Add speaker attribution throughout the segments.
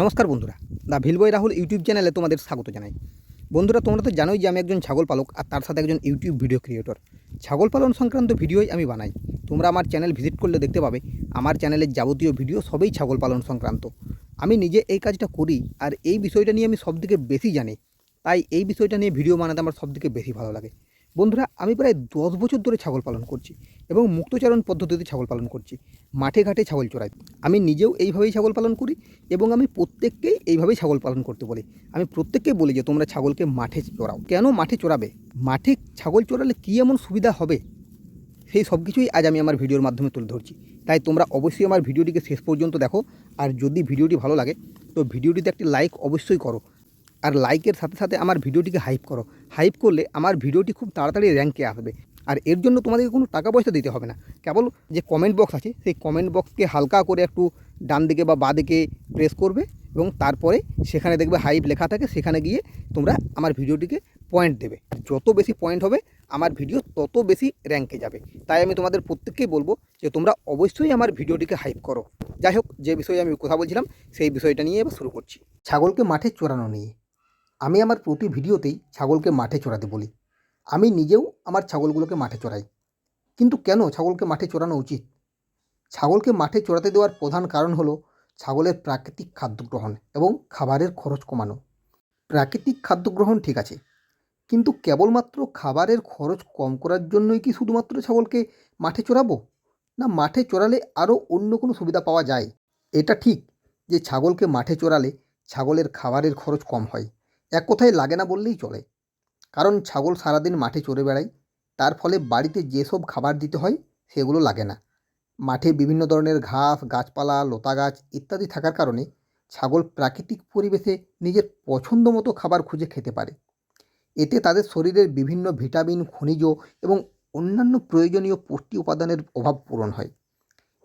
Speaker 1: নমস্কার বন্ধুরা। দা ভিলবয় রাহুল ইউটিউব চ্যানেলে তোমাদের স্বাগত জানাই। বন্ধুরা, তোমরা তো জানোই যে আমি একজন ছাগল পালক আর তার সাথে একজন ইউটিউব ভিডিও ক্রিয়েটর ছাগল পালন সংক্রান্ত ভিডিওই আমি বানাই। তোমরা আমার চ্যানেল ভিজিট করলে দেখতে পাবে, আমার চ্যানেলের যাবতীয় ভিডিও সবই ছাগল পালন সংক্রান্ত। আমি নিজে এই কাজটা করি আর এই বিষয়টা নিয়ে আমি সবথেকে বেশি জানি। তাই এই বিষয়টা নিয়ে ভিডিও বানাতে আমার সবথেকে বেশি ভালো লাগে। বন্ধুরা, আমি প্রায় দশ বছর ধরে ছাগল পালন করছি এবং মুক্তচারণ পদ্ধতিতে ছাগল পালন করছি। মাঠে ঘাটে ছাগল চড়াই। আমি নিজেও এইভাবেই ছাগল পালন করি এবং আমি প্রত্যেককেই এইভাবেই ছাগল পালন করতে বলি। আমি প্রত্যেককে বলি যে, তোমরা ছাগলকে মাঠে চড়াও। কেন মাঠে চড়াবে? মাঠে ছাগল চড়ালে কী এমন সুবিধা হবে? সেই সব কিছুই আজ আমি আমার ভিডিওর মাধ্যমে তুলে ধরছি। তাই তোমরা অবশ্যই আমার ভিডিওটিকে শেষ পর্যন্ত দেখো। আর যদি ভিডিওটি ভালো লাগে, তো ভিডিওটিতে একটি লাইক অবশ্যই করো। আর লাইকের সাথে সাথে আমার ভিডিওটিকে হাইপ করো। হাইপ করলে আমার ভিডিওটি খুব তাড়াতাড়ি র্যাঙ্কে আসবে। আর এর জন্য তোমাদেরকে কোনো টাকা পয়সা দিতে হবে না। কেবল যে কমেন্ট বক্স আছে, সেই কমেন্ট বক্সকে হালকা করে একটু ডান দিকে বা বাঁ দিকে প্রেস করবে এবং তারপরে সেখানে দেখবে হাইপ লেখা থাকে, সেখানে গিয়ে তোমরা আমার ভিডিওটিকে পয়েন্ট দেবে। যত বেশি পয়েন্ট হবে, আমার ভিডিও তত বেশি র্যাঙ্কে যাবে। তাই আমি তোমাদের প্রত্যেককেই বলব যে তোমরা অবশ্যই আমার ভিডিওটিকে হাইপ করো। যাই হোক, যে বিষয়ে আমি কথা বলছিলাম, সেই বিষয়টা নিয়ে এবার শুরু করছি। ছাগলকে মাঠে চড়ানো নিয়ে। আমি আমার প্রতি ভিডিওতেই ছাগলকে মাঠে চড়াতে বলি। আমি নিজেও আমার ছাগলগুলোকে মাঠে চড়াই। কিন্তু কেন ছাগলকে মাঠে চড়ানো উচিত? ছাগলকে মাঠে চড়াতে দেওয়ার প্রধান কারণ হলো ছাগলের প্রাকৃতিক খাদ্য গ্রহণ এবং খাবারের খরচ কমানো। প্রাকৃতিক খাদ্য গ্রহণ ঠিক আছে, কিন্তু কেবলমাত্র খাবারের খরচ কম করার জন্যই কি শুধুমাত্র ছাগলকে মাঠে চড়াবো? না, মাঠে চড়ালে আরও অন্য কোনো সুবিধা পাওয়া যায়? এটা ঠিক যে ছাগলকে মাঠে চড়ালে ছাগলের খাবারের খরচ কম হয়। এক কথায় লাগে না বললেই চলে। কারণ ছাগল সারাদিন মাঠে চড়ে বেড়ায়, তার ফলে বাড়িতে যেসব খাবার দিতে হয়, সেগুলো লাগে না। মাঠে বিভিন্ন ধরনের ঘাস, গাছপালা লতা গাছ ইত্যাদি থাকার কারণে ছাগল প্রাকৃতিক পরিবেশে নিজের পছন্দ মতো খাবার খুঁজে খেতে পারে। এতে তাদের শরীরের বিভিন্ন ভিটামিন, খনিজ এবং অন্যান্য প্রয়োজনীয় পুষ্টি উপাদানের অভাব পূরণ হয়।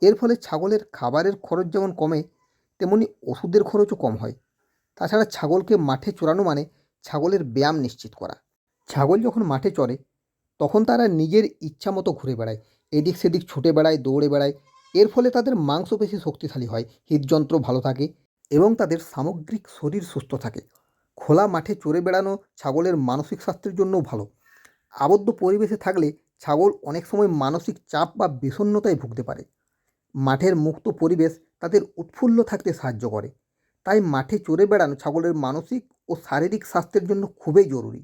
Speaker 1: এর ফলে ছাগলের খাবারের খরচ যেমন কমে, তেমনি ওষুধের খরচও কম হয়। তাছাড়া ছাগলকে মাঠে চড়ানো মানে ছাগলের ব্যায়াম নিশ্চিত করা। ছাগল যখন মাঠে চড়ে, তখন তারা নিজের ইচ্ছা মতো ঘুরে বেড়ায়, এদিক সেদিক ছুটে বেড়ায়, দৌড়ে বেড়ায়। এর ফলে তাদের মাংসপেশি শক্তিশালী হয়, হৃদযন্ত্র ভালো থাকে এবং তাদের সামগ্রিক শরীর সুস্থ থাকে। খোলা মাঠে চড়ে বেড়ানো ছাগলের মানসিক স্বাস্থ্যের জন্যও ভালো। আবদ্ধ পরিবেশে থাকলে ছাগল অনেক সময় মানসিক চাপ বা বিষণ্ণতায় ভুগতে পারে। মাঠের মুক্ত পরিবেশ তাদের উৎফুল্ল থাকতে সাহায্য করে। তাই মাঠে চড়ে বেড়ানো ছাগলের মানসিক ও শারীরিক স্বাস্থ্যের জন্য খুবই জরুরি।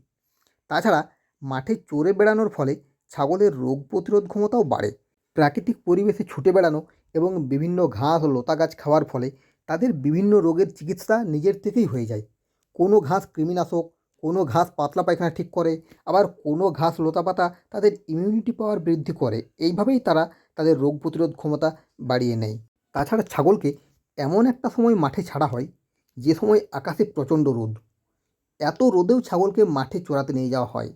Speaker 1: তাছাড়া মাঠে চড়ে বেড়ানোর ফলে ছাগলের রোগ প্রতিরোধ ক্ষমতাও বাড়ে। প্রাকৃতিক পরিবেশে ছুটে বেড়ানো এবং বিভিন্ন ঘাস ও লতা গাছ খাওয়ার ফলে তাদের বিভিন্ন রোগের চিকিৎসা নিজের থেকেই হয়ে যায়। কোনো ঘাস কৃমিনাশক, কোনো ঘাস পাতলা পায়খানা ঠিক করে, আবার কোনো ঘাস লতাপাতা তাদের ইমিউনিটি পাওয়ার বৃদ্ধি করে। এইভাবেই তারা তাদের রোগ প্রতিরোধ ক্ষমতা বাড়িয়ে নেয়। তাছাড়া ছাগলকে এমন একটা সময় মাঠে ছাড়া হয়, যে সময় আকাশে প্রচণ্ড রোদ। এত রোদেও ছাগলকে মাঠে চড়াতে নিয়ে যাওয়া হয়।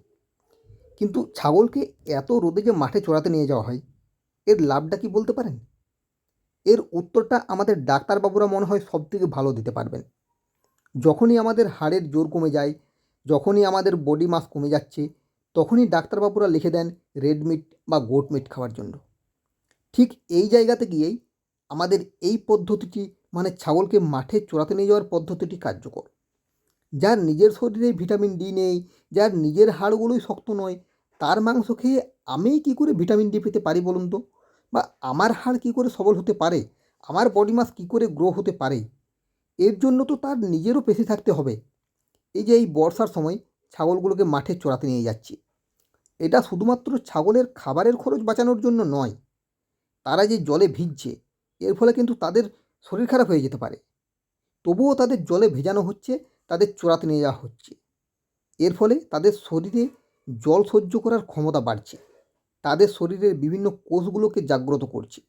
Speaker 1: কিন্তু ছাগলকে এত রোদে যে মাঠে চড়াতে নিয়ে যাওয়া হয়, এর লাভটা কি বলতে পারেন? এর উত্তরটা আমাদের ডাক্তারবাবুরা মনে হয় সব থেকে ভালো দিতে পারবেন। যখনই আমাদের হাড়ের জোর কমে যায়, যখনই আমাদের বডি মাস কমে যাচ্ছে, তখনই ডাক্তারবাবুরা লিখে দেন রেড মিট বা গোট মিট খাওয়ার জন্য। ঠিক এই জায়গাতে গিয়েই আমাদের এই পদ্ধতিটি মানে ছাগলকে মাঠে চড়াতে নিয়ে যাওয়ার পদ্ধতিটি কার্যকর। যার নিজের শরীরে ভিটামিন ডি নেই, যার নিজের হাড়গুলোই শক্ত নয়, তার মাংস খেয়ে আমি কি করে ভিটামিন ডি পেতে পারি বলুন তো? বা আমার হাড় কী করে সবল হতে পারে? আমার বডি মাস কী করে গ্রো হতে পারে? এর জন্য তো তার নিজেরও পেশি থাকতে হবে। এই যে এই বর্ষার সময় ছাগলগুলোকে মাঠে চড়াতে নিয়ে যাচ্ছি। এটা শুধুমাত্র ছাগলের খাবারের খরচ বাঁচানোর জন্য নয়, তারা যে জলে ভিজছে এর ফলে কিন্তু তাদের শরীর খারাপ হয়ে যেতে পারে। তবুও তাদের জলে ভেজানো হচ্ছে, তাদের চোরাতে নিয়ে যাওয়া হচ্ছে। এর ফলে তাদের শরীরে জল সহ্য করার ক্ষমতা বাড়ছে। তাদের শরীরের বিভিন্ন কোষগুলোকে জাগ্রত করছে।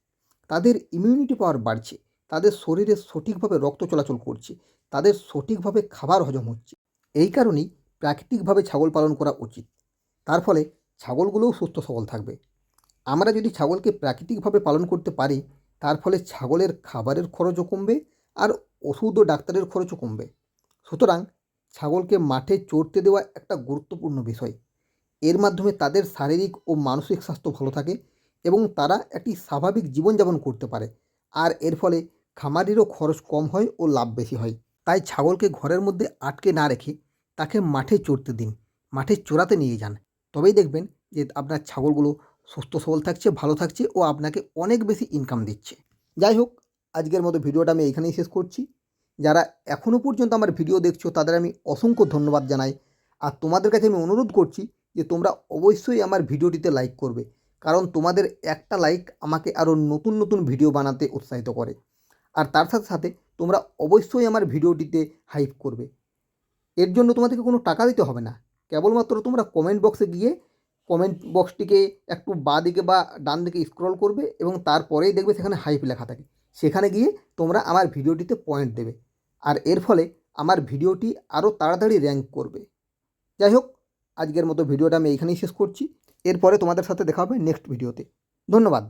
Speaker 1: তাদের ইমিউনিটি পাওয়ার বাড়ছে। তাদের শরীরে সঠিকভাবে রক্ত চলাচল করছে। তাদের সঠিকভাবে খাবার হজম হচ্ছে। এই কারণেই প্রাকৃতিকভাবে ছাগল পালন করা উচিত। তার ফলে ছাগলগুলোও সুস্থ সবল থাকবে। আমরা যদি ছাগলকে প্রাকৃতিকভাবে পালন করতে পারি তার ফলে ছাগলের খাবারের খরচও কমবে আর ওষুধ ও ডাক্তারের খরচও কমবে। সুতরাং ছাগলকে মাঠে চড়তে দেওয়া একটা গুরুত্বপূর্ণ বিষয়। এর মাধ্যমে তাদের শারীরিক ও মানসিক স্বাস্থ্য ভালো থাকে এবং তারা একটি স্বাভাবিক জীবনযাপন করতে পারে। আর এর ফলে খামারিরও খরচ কম হয় ও লাভ বেশি হয়। তাই ছাগলকে ঘরের মধ্যে আটকে না রেখে তাকে মাঠে চড়তে দিন, মাঠে চড়াতে নিয়ে যান। তবেই দেখবেন যে আপনার ছাগলগুলো সুস্থ সবল থাকছে, ভালো থাকছে ও আপনাকে অনেক বেশি ইনকাম দিচ্ছে। যাই হোক, আজকের মতো ভিডিওটা আমি এখানেই শেষ করছি। যারা এখনও পর্যন্ত আমার ভিডিও দেখছ, তাদের আমি অসংখ্য ধন্যবাদ জানাই। আর তোমাদের কাছে আমি অনুরোধ করছি যে তোমরা অবশ্যই আমার ভিডিওটিতে লাইক করবে, কারণ তোমাদের একটা লাইক আমাকে আরও নতুন নতুন ভিডিও বানাতে উৎসাহিত করে। আর তার সাথে সাথে তোমরা অবশ্যই আমার ভিডিওটিতে হাইপ করবে। এর জন্য তোমাদেরকে কোনো টাকা দিতে হবে না। কেবলমাত্র তোমরা কমেন্ট বক্সে গিয়ে কমেন্ট বক্সটিকে একটু বাঁ দিকে বা ডান দিকে স্ক্রল করবে এবং তারপরেই দেখবে সেখানে হাইপ লেখা থাকে। সেখানে গিয়ে তোমরা আমার ভিডিওটিতে পয়েন্ট দেবে। আর এর ফলে আমার ভিডিওটি আরও তাড়াতাড়ি র্যাঙ্ক করবে। যাই হোক, আজকের মতো ভিডিওটা আমি এইখানেই শেষ করছি। এরপরে তোমাদের সাথে দেখা হবে নেক্সট ভিডিওতে ধন্যবাদ।